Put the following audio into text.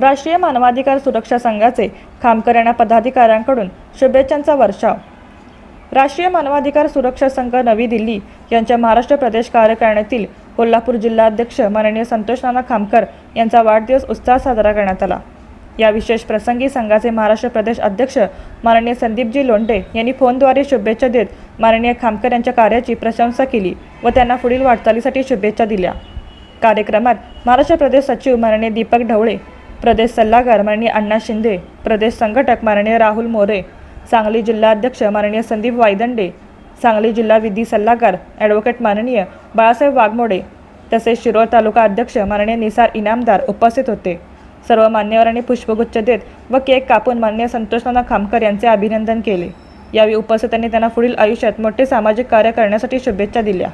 राष्ट्रीय मानवाधिकार सुरक्षा संघाचे खामकर यांना पदाधिकाऱ्यांकडून शुभेच्छांचा वर्षाव. राष्ट्रीय मानवाधिकार सुरक्षा संघ नवी दिल्ली यांच्या महाराष्ट्र प्रदेश कार्यकारिणीतील कोल्हापूर जिल्हाध्यक्ष माननीय संतोष नाना खामकर यांचा वाढदिवस उत्साहात साजरा करण्यात आला. या विशेष प्रसंगी संघाचे महाराष्ट्र प्रदेश अध्यक्ष माननीय संदीपजी लोंढे यांनी फोनद्वारे शुभेच्छा देत माननीय खामकर यांच्या कार्याची प्रशंसा केली व त्यांना पुढील वाटचालीसाठी शुभेच्छा दिल्या. कार्यक्रमात महाराष्ट्र प्रदेश सचिव माननीय दीपक ढवळे प्रदेश सल्लागार माननीय अण्णा शिंदे प्रदेश संघटक माननीय राहुल मोरे सांगली जिल्हाध्यक्ष माननीय संदीप वायदंडे सांगली जिल्हा विधी सल्लागार ॲडव्होकेट माननीय बाळासाहेब वाघमोडे तसेच शिरोळ तालुका अध्यक्ष माननीय निसार इनामदार उपस्थित होते. सर्व मान्यवरांनी पुष्पगुच्छ देत व केक कापून माननीय संतोषनाना खामकर यांचे अभिनंदन केले. यावेळी उपस्थितांनी त्यांना पुढील आयुष्यात मोठे सामाजिक कार्य करण्यासाठी शुभेच्छा दिल्या.